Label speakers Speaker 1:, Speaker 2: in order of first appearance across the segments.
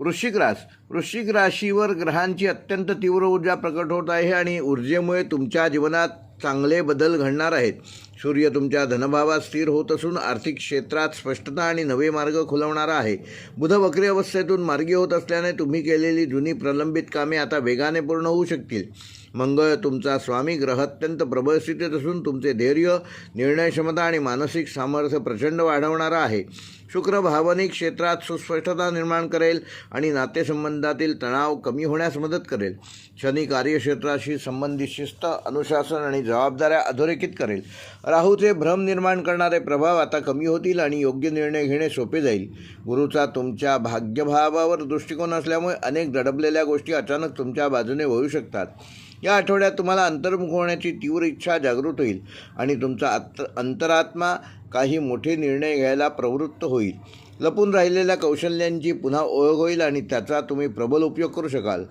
Speaker 1: वृश्चिक रास वृश्चिक राशीवर ग्रहांची अत्यंत तीव्र ऊर्जा प्रकट होत आहे आणि ऊर्जेमुळे तुमच्या जीवनात चांगले बदल घडणार आहेत. सूर्य तुमच्या धनभावात स्थिर होत असून आर्थिक क्षेत्रात स्पष्टता आणि नवे मार्ग खुलवणारा आहे. बुध वक्री अवस्थेतून मार्गी होत असल्याने तुम्ही केलेली जुनी प्रलंबित कामे आता वेगाने पूर्ण होऊ शकतील. मंगळ तुमचा स्वामी ग्रह अत्यंत प्रबळ स्थितीत असून तुमचे धैर्य निर्णय क्षमता आणि मानसिक सामर्थ्य प्रचंड वाढवणारा आहे. शुक्र भावनिक क्षेत्रात सुस्पष्टता निर्माण करेल आणि नातेसंबंधातील तणाव कमी होण्यास मदत करेल. शनी कार्यक्षेत्राशी संबंधित शिस्त अनुशासन आणि जबाबदाऱ्या अधोरेखित करेल. राहूचे भ्रम निर्माण करणारे प्रभाव आता कमी होतील आणि योग्य निर्णय घेणे सोपे जाईल. गुरुचा तुमच्या भाग्यभावावर दृष्टिकोन असल्यामुळे अनेक दडपलेल्या गोष्टी अचानक तुमच्या बाजूने होऊ शकतात. या आठवड्यात तुम्हाला अंतर्मुख होण्याची तीव्र इच्छा जागृत होईल आणि तुमचा आत अंतरात्मा काही मोठे निर्णय घ्यायला प्रवृत्त होईल. लपून राहिलेल्या कौशल्यांची पुन्हा ओळख होईल आणि त्याचा तुम्ही प्रबल उपयोग करू शकाल.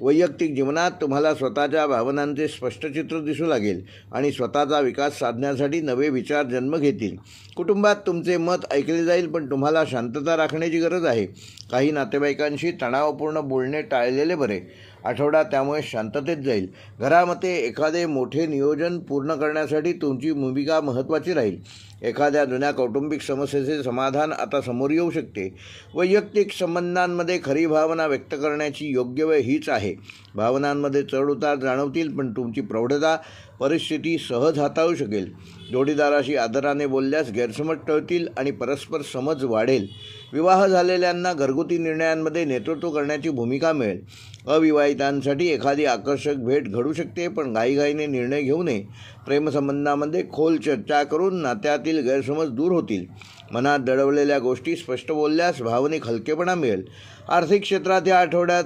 Speaker 1: वैयक्तिक जीवनात तुम्हाला स्वतःच्या भावनांचे स्पष्ट चित्र दिसू लागेल आणि स्वतःचा विकास साधण्यासाठी नवे विचार जन्म घेतील. कुटुंबात तुमचे मत ऐकले जाईल पण तुम्हाला शांतता राखण्याची गरज आहे. काही नातेवाईकांशी तणावपूर्ण बोलणे टाळलेले बरे. आठवडा त्यामुळे शांततेत जाईल. घरामध्ये एखादे मोठे नियोजन पूर्ण करण्यासाठी तुमची भूमिका महत्त्वाची राहील. एखाद्या जुन्या कौटुंबिक समस्येचे समाधान आता समोर येऊ शकते. वैयक्तिक संबंधांमध्ये खरी भावना व्यक्त करण्याची योग्य वेळ हीच आहे. भावनांमध्ये चढउतार जाणवतील पण तुमची प्रौढता परिस्थिती सहज हाताळू शकेल. जोडीदाराशी आदराने बोलल्यास गैरसमज टळतील आणि परस्पर समज वाढेल. विवाह झालेल्यांना घरगुती निर्णयांमध्ये नेतृत्व करण्याची भूमिका मिळेल. अविवाहितांसाठी एखादी आकर्षक भेट घडू शकते पण घाईघाईने निर्णय घेऊ नये. प्रेमसंबंधामध्ये खोल चर्चा करून नात्यात मनातील गैरसमज दूर होतील. मनात दडवलेल्या गोष्टी स्पष्ट बोलल्यास भावनिक हलकेपणा मिळेल. आर्थिक क्षेत्रात या आठवड्यात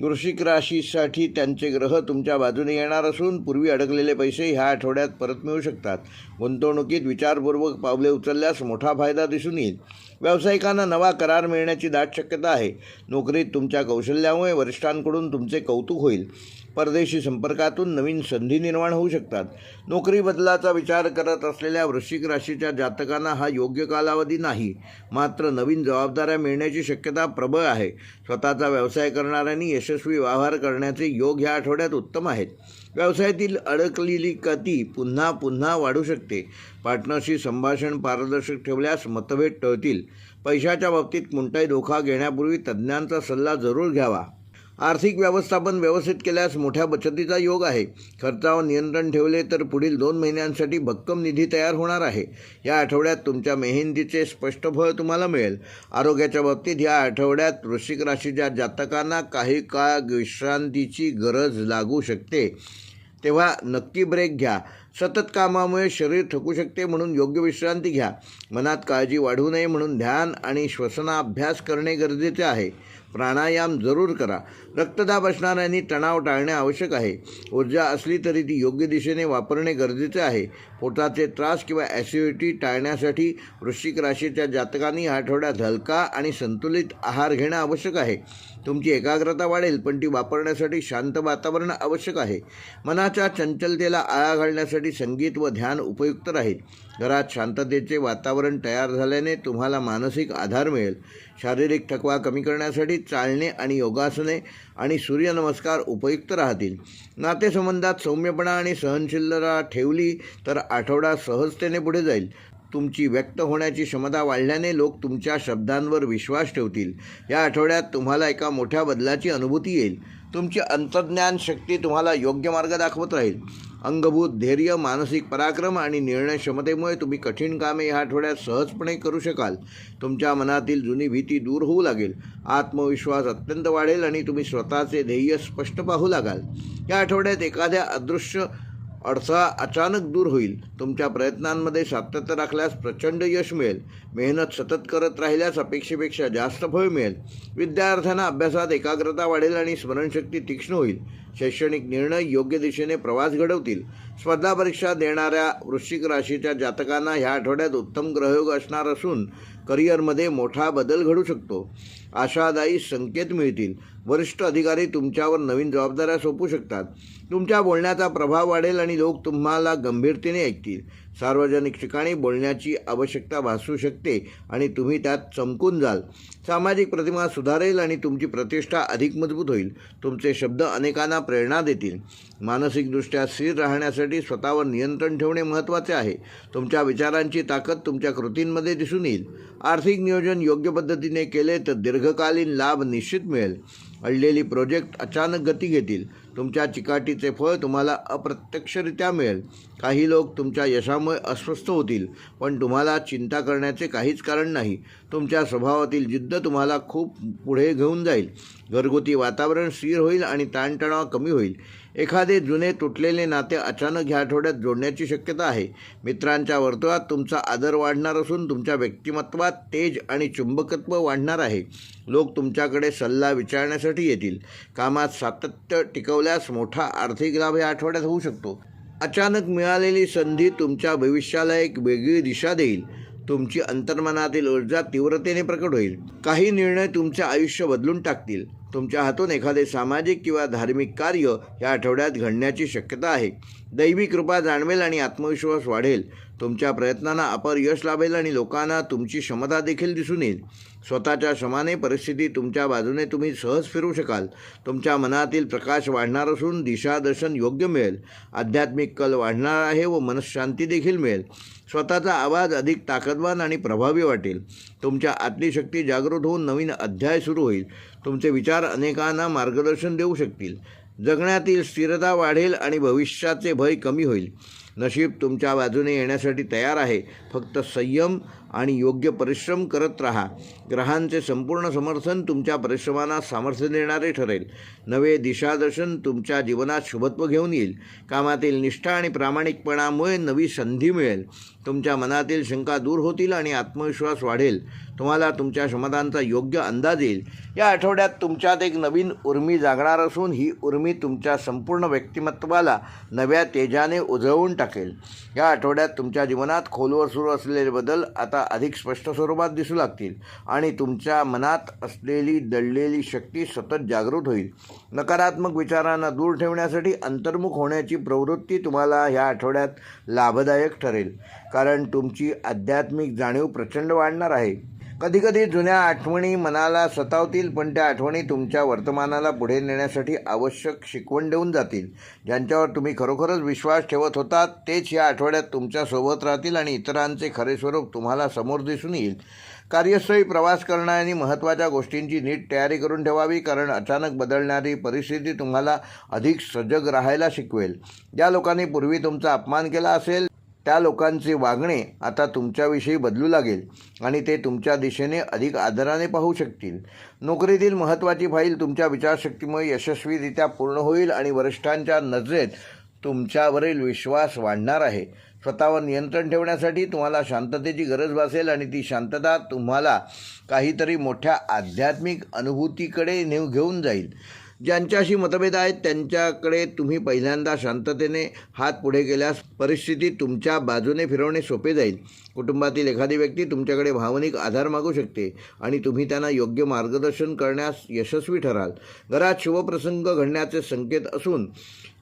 Speaker 1: वृश्चिक राशीसाठी त्यांचे ग्रह तुमच्या बाजूने येणार असून पूर्वी अडकलेले पैसे ह्या आठवड्यात परत मिळू शकतात. गुंतवणुकीत विचारपूर्वक पावले उचलल्यास मोठा फायदा दिसून येईल. व्यावसायिकांना नवा करार मिळण्याची दाट शक्यता आहे. नोकरीत तुमच्या कौशल्यामुळे वरिष्ठांकडून तुमचे कौतुक होईल. परदेशी संपर्कातून नवीन संधी निर्माण होऊ शकतात. नोकरी बदलाचा विचार करत असलेल्या वृश्चिक राशीच्या जातकांना हा योग्य कालावधी नाही. मात्र नवीन जबाबदाऱ्या मिळण्याची शक्यता प्रबळ आहे. स्वतःचा व्यवसाय करणाऱ्यांनी यशस्वी व्यवहार करण्याचे योग ह्या आठवड्यात उत्तम आहेत. व्यवसायातील अडकलेली गती पुन्हा पुन्हा वाढू शकते. पार्टनरशी संभाषण पारदर्शक ठेवल्यास मतभेद टळतील. पैशाच्या बाबतीत कोणताही धोका घेण्यापूर्वी तज्ज्ञांचा सल्ला जरूर घ्यावा. आर्थिक व्यवस्थापन व्यवस्थित केल्यास मोठ्या बचतीचा योग आहे. खर्चावर नियंत्रण ठेवले तर पुढील दोन महिन्यांसाठी भक्कम निधी तयार होणार आहे. या आठवड्यात तुमच्या मेहंदीचे स्पष्ट फळ तुम्हाला मिळेल. आरोग्याच्या बाबतीत या आठवड्यात वृश्चिक राशीच्या जातकांना काही काळ विश्रांतीची गरज लागू शकते. तेव्हा नक्की ब्रेक घ्या. सतत कामामुळे शरीर थकू शकते म्हणून योग्य विश्रांती घ्या. मनात काळजी वाढू नये म्हणून ध्यान आणि श्वसनाभ्यास करणे गरजेचे आहे. प्राणायाम जरूर करा. रक्तदाब असणाऱ्यांनी तणाव टाळणे आवश्यक आहे. ऊर्जा असली तरी ती योग्य दिशेने वापरणे गरजेचे आहे. पोटाचे त्रास किंवा ॲसिडिटी टाळण्यासाठी वृश्चिक राशीच्या जातकांनी आठवड्यात हलका आणि संतुलित आहार घेणं आवश्यक आहे. तुमची एकाग्रता वाढेल पण ती वापरण्यासाठी शांत वातावरण आवश्यक आहे. मनाच्या चंचलतेला आळा घालण्यासाठी संगीत व ध्यान उपयुक्त राहील. घरात शांततेचे वातावरण तयार झाल्याने तुम्हाला मानसिक आधार मिळेल. शारीरिक थकवा कमी करण्यासाठी चालणे आणि योगासने आणि सूर्यनमस्कार उपयुक्त राहतील. नातेसंबंधात सौम्यपणा आणि सहनशीलता ठेवली तर आठवडा सहजतेने पुढे जाईल. तुमची व्यक्त होण्याची क्षमता वाढल्याने लोक तुमच्या शब्दांवर विश्वास ठेवतील. या आठवड्यात तुम्हाला एका मोठ्या बदलाची अनुभूती येईल. तुमची अंतर्ज्ञान शक्ती तुम्हाला योग्य मार्ग दाखवत राहील. अंगभूत धैर्य मानसिक पराक्रम आणि निर्णय क्षमतेमुळे तुम्ही कठीण कामे या आठवड्यात सहजपणे करू शकाल. तुमच्या मनातील जुनी भीती दूर होऊ लागेल. आत्मविश्वास अत्यंत वाढेल आणि तुम्ही स्वतःचे ध्येय स्पष्ट पाहू लागाल. या आठवड्यात एखाद्या अदृश्य अडथळा अचानक दूर होईल. तुमच्या प्रयत्नांमध्ये सातत्य राखल्यास प्रचंड यश मिळेल. मेहनत सतत करत राहिल्यास अपेक्षेपेक्षा जास्त फळ मिळेल. विद्यार्थ्यांना अभ्यासात एकाग्रता वाढेल आणि स्मरणशक्ती तीक्ष्ण होईल. शैक्षणिक निर्णय योग्य दिशेने प्रवास घडवतील. स्पर्धा परीक्षा देणाऱ्या वृश्चिक राशीच्या जातकांना ह्या आठवड्यात उत्तम ग्रहयोग असणार असून करिअरमध्ये मोठा बदल घडू शकतो. आशादायी संकेत मिळतील. वरिष्ठ अधिकारी तुमच्यावर नवीन जबाबदाऱ्या सोपू शकतात. तुमच्या बोलण्याचा प्रभाव वाढेल आणि लोक तुम्हाला गंभीरतेने ऐकतील. सार्वजनिक ठिकाणी बोलण्याची आवश्यकता भासू शकते आणि तुम्ही त्यात चमकून जाल. सामाजिक प्रतिमा सुधारेल आणि तुमची प्रतिष्ठा अधिक मजबूत होईल. तुमचे शब्द अनेकांना प्रेरणा देतील. मानसिकदृष्ट्या स्थिर राहण्यासाठी स्वतःवर नियंत्रण ठेवणे महत्त्वाचे आहे. तुमच्या विचारांची ताकद तुमच्या कृतींमध्ये दिसून येईल. आर्थिक नियोजन योग्य पद्धतीने केले तर दीर्घकालीन लाभ निश्चित मिळेल. अडलेली प्रोजेक्ट अचानक गती घेतील. तुमच्या चिकाटीचे फळ तुम्हाला अप्रत्यक्षरित्या मिळेल. काही लोक तुमच्या यशामुळे अस्वस्थ होतील पण तुम्हाला चिंता करण्याचे काहीच कारण नाही. तुमच्या स्वभावातील जिद्द तुम्हाला खूप पुढे घेऊन जाईल. घरगुती वातावरण स्थिर होईल आणि ताणतणाव कमी होईल. एखादे जुने तुटलेले नाते अचानक ह्या आठवड्यात जोडण्याची शक्यता आहे. मित्रांच्या वर्तुळात तुमचा आदर वाढणार असून तुमच्या व्यक्तिमत्वात तेज आणि चुंबकत्व वाढणार आहे. लोक तुमच्याकडे सल्ला विचारण्यासाठी येतील. कामात सातत्य टिकवल्यास मोठा आर्थिक लाभ या आठवड्यात होऊ शकतो. अचानक मिळालेली संधी तुमच्या भविष्याला एक वेगळी दिशा देईल. तुमची अंतर्मनातील ऊर्जा तीव्रतेने प्रकट होईल. काही निर्णय तुमचे आयुष्य बदलून टाकतील. तुमच्या हातून एखादे सामाजिक किंवा धार्मिक कार्य या आठवड्यात घडण्याची शक्यता आहे. दैवी कृपा जाणवेल आणि आत्मविश्वास वाढेल. तुमच्या प्रयत्नांना अपर यश लाभेल आणि लोकांना तुमची क्षमता देखील दिसून येईल. स्वतःच्या श्रमाने परिस्थिती तुमच्या बाजूने तुम्ही सहज फिरू शकाल. तुमच्या मनातील प्रकाश वाढणार असून दिशादर्शन योग्य मिळेल. आध्यात्मिक कल वाढणार आहे व मनशांती देखील मिळेल. स्वतःचा आवाज अधिक ताकदवान आणि प्रभावी वाटेल. तुमच्या आतली शक्ती जागृत होऊन नवीन अध्याय सुरू होईल. तुमचे विचार अनेकांना मार्गदर्शन देऊ शकतील. जगण्यातील स्थिरता वाढेल आणि भविष्याचे भय कमी होईल. नशीब तुमच्या बाजूने येण्यासाठी तयार आहे. फक्त संयम आणि योग्य परिश्रम करत राहा. ग्रहांचे संपूर्ण समर्थन तुमच्या परिश्रमांना सामर्थ्य देणारे ठरेल. नवे दिशादर्शन तुमच्या जीवनात शुभत्व घेऊन येईल. कामातील निष्ठा आणि प्रामाणिकपणामुळे नवी संधी मिळेल. तुमच्या मनातील शंका दूर होतील आणि आत्मविश्वास वाढेल. तुम्हाला तुमच्या क्षमतांचा योग्य अंदाज येईल. या आठवड्यात तुमच्यात एक नवीन उर्मी जागणार असून ही उर्मी तुमच्या संपूर्ण व्यक्तिमत्वाला नव्या तेजाने उजळवून टाकेल. या आठवड्यात तुमच्या जीवनात खोलवर सुरू असलेले बदल आता अधिक स्पष्ट स्वरूपात दिसू लागतील आणि तुमच्या मनात असलेली दडलेली शक्ती सतत जागृत होईल. नकारात्मक विचारांना दूर ठेवण्यासाठी अंतर्मुख होण्याची प्रवृत्ती तुम्हाला ह्या आठवड्यात लाभदायक ठरेल. कारण तुमची आध्यात्मिक जाणीव प्रचंड वाढणार आहे. कधीकधी जुन्या आठवणी मनाला सतावतील पण त्या आठवणी तुमच्या वर्तमानाला पुढे नेण्यासाठी आवश्यक शिकवण देऊन जातील. ज्यांच्यावर तुम्ही खरोखरच विश्वास ठेवत होता तेच या आठवड्यात तुमच्यासोबत राहतील आणि इतरांचे खरे स्वरूप तुम्हाला समोर दिसून येईल. कार्यस्थळी प्रवास करणाऱ्यांनी महत्त्वाच्या गोष्टींची नीट तयारी करून ठेवावी कारण अचानक बदलणारी परिस्थिती तुम्हाला अधिक सजग राहायला शिकवेल. ज्या लोकांनी पूर्वी तुमचा अपमान केला असेल त्या लोकांचे वागणे आता तुमच्याविषयी बदलू लागेल आणि ते तुमच्या दिशेने अधिक आदराने पाहू शकतील. नोकरीतील महत्त्वाची फाईल तुमच्या विचारशक्तीमुळे यशस्वीरित्या पूर्ण होईल आणि वरिष्ठांच्या नजरेत तुमच्यावरील विश्वास वाढणार आहे. स्वतःवर नियंत्रण ठेवण्यासाठी तुम्हाला शांततेची गरज भासेल आणि ती शांतता तुम्हाला काहीतरी मोठ्या आध्यात्मिक अनुभूतीकडे नेऊ घेऊन जाईल. ज्यांच्याशी मतभेद आहेत त्यांच्याकडे तुम्ही पहिल्यांदा शांततेने हात पुढे केल्यास परिस्थिती तुमच्या बाजूने फिरवणे सोपे जाईल. कुटुंबातील एखादी व्यक्ती तुमच्याकडे भावनिक आधार मागू शकते आणि तुम्ही त्यांना योग्य मार्गदर्शन करण्यास यशस्वी ठराल. घरात शुभप्रसंग घडण्याचे संकेत असून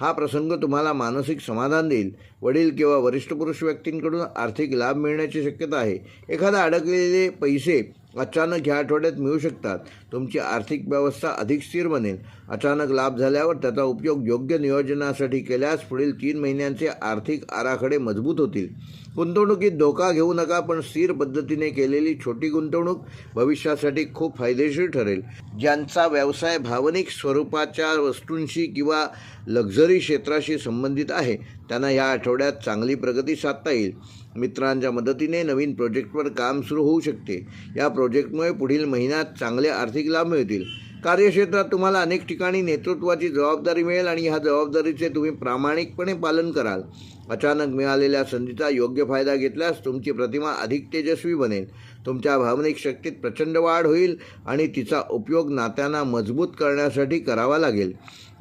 Speaker 1: हा प्रसंग तुम्हाला मानसिक समाधान देईल. वडील किंवा वरिष्ठ पुरुष व्यक्तींकडून आर्थिक लाभ मिळण्याची शक्यता आहे. एखादा अडकलेले पैसे अचानक ह्या आठवड्यात मिळू शकतात. तुमची आर्थिक व्यवस्था अधिक स्थिर बनेल. अचानक लाभ झाल्यावर त्याचा उपयोग योग्य नियोजनासाठी केल्यास पुढील तीन महिन्यांचे आर्थिक आराखडे मजबूत होतील. गुंतवणुकीत धोका घेऊ नका पण स्थिर पद्धतीने केलेली छोटी गुंतवणूक भविष्यासाठी खूप फायदेशीर ठरेल. ज्यांचा व्यवसाय भावनिक स्वरूपाच्या वस्तूंशी किंवा लक्झरी क्षेत्राशी संबंधित आहे त्यांना या आठवड्यात चांगली प्रगती साधता येईल. मित्रांच्या मदतीने नवीन प्रोजेक्टवर काम सुरू होऊ शकते. या प्रोजेक्टमुळे पुढील महिन्यात चांगले आर्थिक लाभ मिळतील. कार्यक्षेत्रात तुम्हाला अनेक ठिकाणी नेतृत्वाची जबाबदारी मिळेल आणि ह्या जबाबदारीचे तुम्ही प्रामाणिकपणे पालन कराल. अचानक मिळालेल्या संधीचा योग्य फायदा घेतल्यास तुमची प्रतिमा अधिक तेजस्वी बनेल. तुमच्या भावनिक शक्तीत प्रचंड वाढ होईल आणि तिचा उपयोग नात्यांना मजबूत करण्यासाठी करावा लागेल.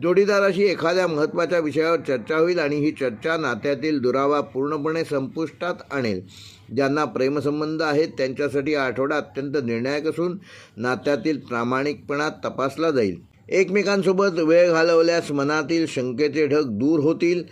Speaker 1: जोडीदाराशी एखाद्या महत्त्वाच्या विषयावर चर्चा होईल आणि ही चर्चा नात्यातील दुरावा पूर्णपणे संपुष्टात आणेल. ज्यांना प्रेमसंबंध आहेत त्यांच्यासाठी हा आठवडा अत्यंत निर्णायक असून नात्यातील प्रामाणिकपणा तपासला जाईल. एकमेकांसोबत वेळ घालवल्यास मनातील शंकेचे ढग दूर होतील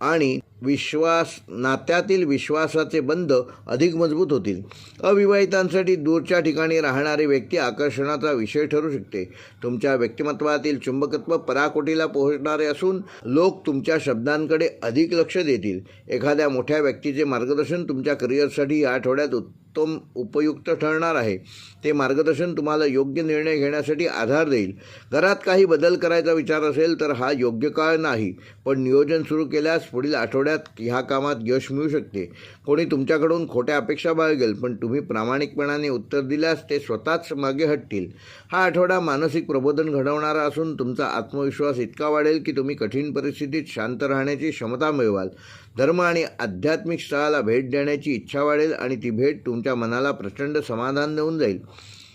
Speaker 1: आणि विश्वास नात्यातील विश्वासाचे बंध अधिक मजबूत होतील. अविवाहितांसाठी दूरच्या ठिकाणी राहणारी व्यक्ती आकर्षणाचा विषय ठरू शकते. तुमच्या व्यक्तिमत्वातील चुंबकत्व पराकोटीला पोहोचणारे असून लोक तुमच्या शब्दांकडे अधिक लक्ष देतील. एखाद्या मोठ्या व्यक्तीचे मार्गदर्शन तुमच्या करिअरसाठी या आठवड्यात उत्तम उपयुक्त ठरणार आहे. ते मार्गदर्शन तुम्हाला योग्य निर्णय घेण्यासाठी आधार देईल. घरात काही बदल करायचा विचार असेल तर हा योग्य काळ नाही. पण नियोजन सुरू केल्यास पुढील आठवड्यात ह्या कामात यश मिळू शकते. कोणी तुमच्याकडून खोट्या अपेक्षा बाळगेल पण तुम्ही प्रामाणिकपणाने उत्तर दिल्यास ते स्वतःच मागे हटतील. हा आठवडा मानसिक प्रबोधन घडवणारा असून तुमचा आत्मविश्वास इतका वाढेल की तुम्ही कठीण परिस्थितीत शांत राहण्याची क्षमता मिळवाल. धर्म आणि आध्यात्मिक स्थळाला भेट देण्याची इच्छा वाढेल आणि ती भेट तुमच्या मनाला प्रचंड समाधान देऊन जाईल.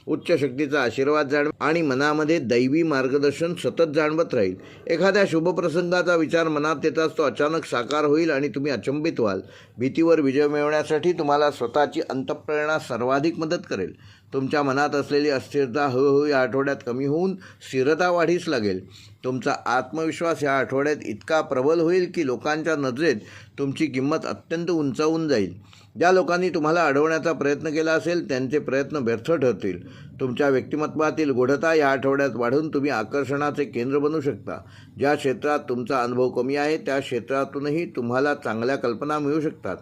Speaker 1: उच्च शक्तीचा आशीर्वाद जाण आणि मनामध्ये दैवी मार्गदर्शन सतत जाणवत राहील. एखाद्या शुभप्रसंगाचा विचार मनात येताच तो अचानक साकार होईल आणि तुम्ही अचंबित व्हाल. भीतीवर विजय मिळवण्यासाठी तुम्हाला स्वतःची अंतप्रेरणा सर्वाधिक मदत करेल. तुमच्या मनात असलेली अस्थिरता हळूहळू या आठवड्यात कमी होऊन स्थिरता वाढीस लागेल. तुमचा आत्मविश्वास या आठवड्यात इतका प्रबल होईल की लोकांच्या नजरेत तुमची किंमत अत्यंत उंचावून जाईल. ज्या लोकांनी तुम्हाला अडवण्याचा प्रयत्न केला असेल त्यांचे प्रयत्न व्यर्थ ठरतील. तुमच्या व्यक्तिमत्वातील गुढता या आठवड्यात वाढून तुम्ही आकर्षणाचे केंद्र बनू शकता. ज्या क्षेत्रात तुमचा अनुभव कमी आहे त्या क्षेत्रातूनही तुम्हाला चांगल्या कल्पना मिळू शकतात.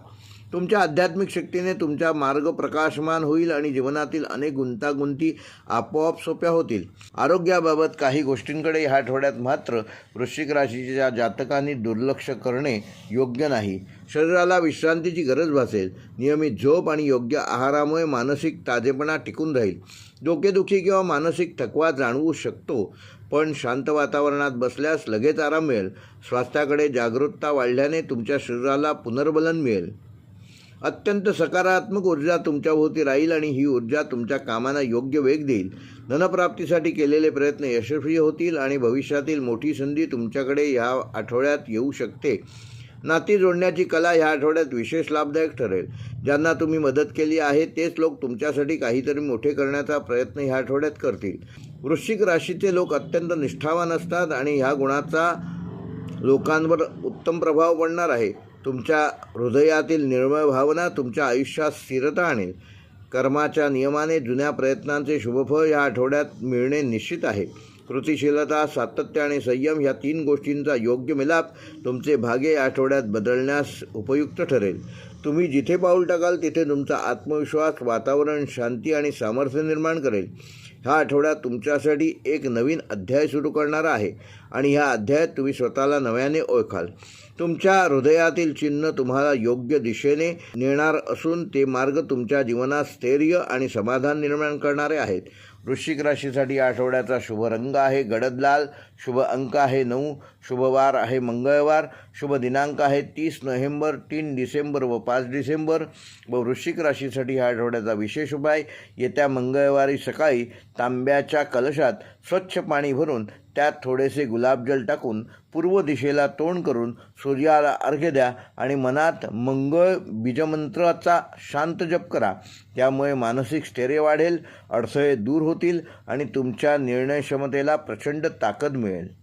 Speaker 1: तुमच्या आध्यात्मिक शक्तीने तुमचा मार्ग प्रकाशमान होईल आणि जीवनातील अनेक गुंतागुंती आपोआप सोप्या होतील. आरोग्याबाबत काही गोष्टींकडे ह्या आठवड्यात मात्र वृश्चिक राशीच्या जातकांनी दुर्लक्ष करणे योग्य नाही. शरीराला विश्रांतीची गरज भासेल. नियमित झोप आणि योग्य आहारामुळे मानसिक ताजेपणा टिकून राहील. डोकेदुखी किंवा मानसिक थकवा जाणवू शकतो पण शांत वातावरणात बसल्यास लगेच आराम मिळेल. स्वास्थ्याकडे जागरूकता वाढल्याने तुमच्या शरीराला पुनर्बलन मिळेल. अत्यंत सकारात्मक ऊर्जा तुमच्याभोवती राहील आणि ही ऊर्जा तुमच्या कामांना योग्य वेग देईल. धनप्राप्तीसाठी केलेले प्रयत्न यशस्वी होतील आणि भविष्यातील मोठी संधी तुमच्याकडे ह्या आठवड्यात येऊ शकते. नाती जोडण्याची कला ह्या आठवड्यात विशेष लाभदायक ठरेल. ज्यांना तुम्ही मदत केली आहे तेच लोक तुमच्यासाठी काहीतरी मोठे करण्याचा प्रयत्न ह्या आठवड्यात करतील. वृश्चिक राशीचे लोक अत्यंत निष्ठावान असतात आणि ह्या गुणाचा लोकांवर उत्तम प्रभाव पडणार आहे. तुमच्या हृदयातील निर्मळ भावना तुमच्या आयुष्यात स्थिरता आणेल. कर्माच्या नियमाने जुन्या प्रयत्नांचे शुभफळ या आठवड्यात मिळणे निश्चित आहे. कृतिशीलता सातत्य आणि संयम ह्या तीन गोष्टींचा योग्य मिलाप तुमचे भागे या आठवड्यात बदलण्यास उपयुक्त ठरेल. तुम्ही जिथे पाऊल टाकाल तिथे तुमचा आत्मविश्वास वातावरण शांती आणि सामर्थ्य निर्माण करेल. ह्या आठवड्यात तुमच्यासाठी एक नवीन अध्याय सुरू करणारा आहे आणि ह्या अध्यायात तुम्ही स्वतःला नव्याने ओळखाल. तुमच्या हृदयातील चिन्ह तुम्हाला योग्य दिशेने नेणार असून ते मार्ग तुमच्या जीवनात स्थैर्य आणि समाधान निर्माण करणारे आहेत. वृश्चिक राशीसाठी आठवड्याचा शुभ रंग आहे. गडद लाल शुभ अंक आहे नऊ शुभवार आहे मंगळवार शुभ दिनांक आहे तीस नोव्हेंबर तीन डिसेंबर व पाच डिसेंबर. व वृश्चिक राशीसाठी ह्या आठवड्याचा विशेष उपाय येत्या मंगळवारी सकाळी तांब्याच्या कलशात स्वच्छ पाणी भरून त्यात थोडेसे गुलाबजल टाकून पूर्व दिशेला तोंड करून सूर्याला अर्घ्य द्या आणि मनात मंगळ बीजमंत्राचा शांत जप करा. त्यामुळे मानसिक स्थैर्य वाढेल अडथळे दूर होतील आणि तुमच्या निर्णय क्षमतेला प्रचंड ताकद मिळेल.